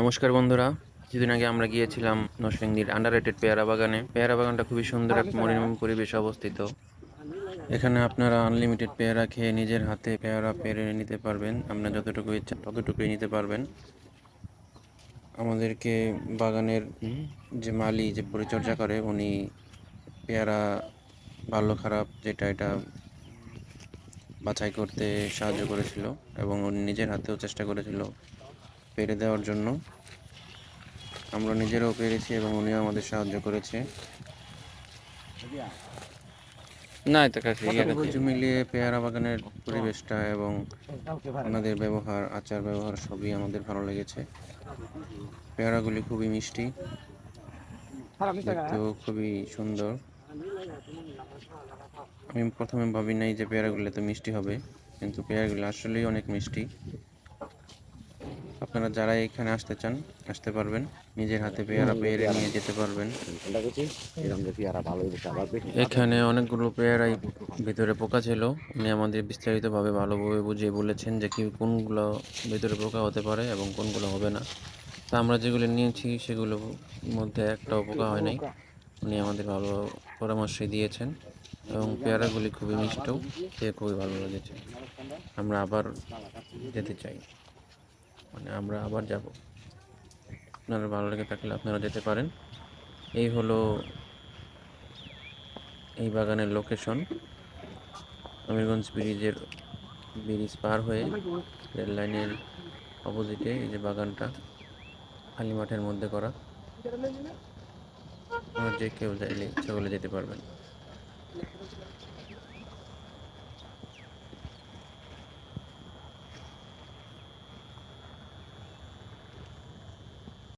নমস্কার বন্ধুরা। কিছুদিন আগে আমরা গিয়েছিলাম নরসিংদীর আন্ডার রেটেড পেয়ারা বাগানে। পেয়ারা বাগানটা খুবই সুন্দর এক মনোরম পরিবেশে অবস্থিত। এখানে আপনারা আনলিমিটেড পেয়ারা খেয়ে নিজের হাতে পেয়ারা পেরে নিতে পারবেন। আপনার যতটুকু ইচ্ছা ততটুকুই নিতে পারবেন। আমাদেরকে বাগানের যে মালি যে পরিচর্যা করে, উনি পেয়ারা ভালো, খারাপ যেটা এটা বাছাই করতে সাহায্য করেছিল এবং উনি নিজের হাতেও চেষ্টা করেছিল পেরে দেওয়ার জন্য। আমরা নিজেরাও পেরেছি এবং উনিও আমাদের সাহায্য করেছে। না এটা কাছে মিলিয়ে পেয়ারা বাগানের পরিবেশটা এবং ওনাদের ব্যবহার আচার ব্যবহার সবই আমাদের ভালো লেগেছে। পেয়ারাগুলি খুবই মিষ্টি। দেখতেও খুবই সুন্দর। আমি প্রথমে ভাবি নাই যে পেয়ারাগুলো এত মিষ্টি হবে কিন্তু পেয়ারাগুলো আসলেই অনেক মিষ্টি। আপনারা যারা এখানে আসতে চান আসতে পারবেন। নিজের হাতে পেয়ারা পেয়ারে নিয়ে যেতে পারবেন। এখানে অনেকগুলো পেয়ারাই ভিতরে পোকা ছিল। উনি আমাদের বিস্তারিতভাবে ভালোভাবে বুঝিয়ে বলেছেন যে কি কোনগুলো ভিতরে পোকা হতে পারে এবং কোনগুলো হবে না। তা আমরা যেগুলো নিয়েছি সেগুলোর মধ্যে একটাও পোকা হয় নাই। উনি আমাদের ভালো পরামর্শ দিয়েছেন এবং পেয়ারাগুলি খুবই মিষ্ট খেয়ে খুবই ভালো লেগেছে। আমরা আবার যেতে চাই। মানে আমরা আবার যাব। আপনারা ভালো লেগে থাকলে আপনারা যেতে পারেন। এই হলো এই বাগানের লোকেশন আমিরগঞ্জ ব্রিজের ব্রিজ পার হয়ে রেল লাইনের অপোজিটে এই যে বাগানটা, খালি মাঠের মধ্যে করা। যে কেউ চাইলে ইচ্ছা যেতে পারবেন।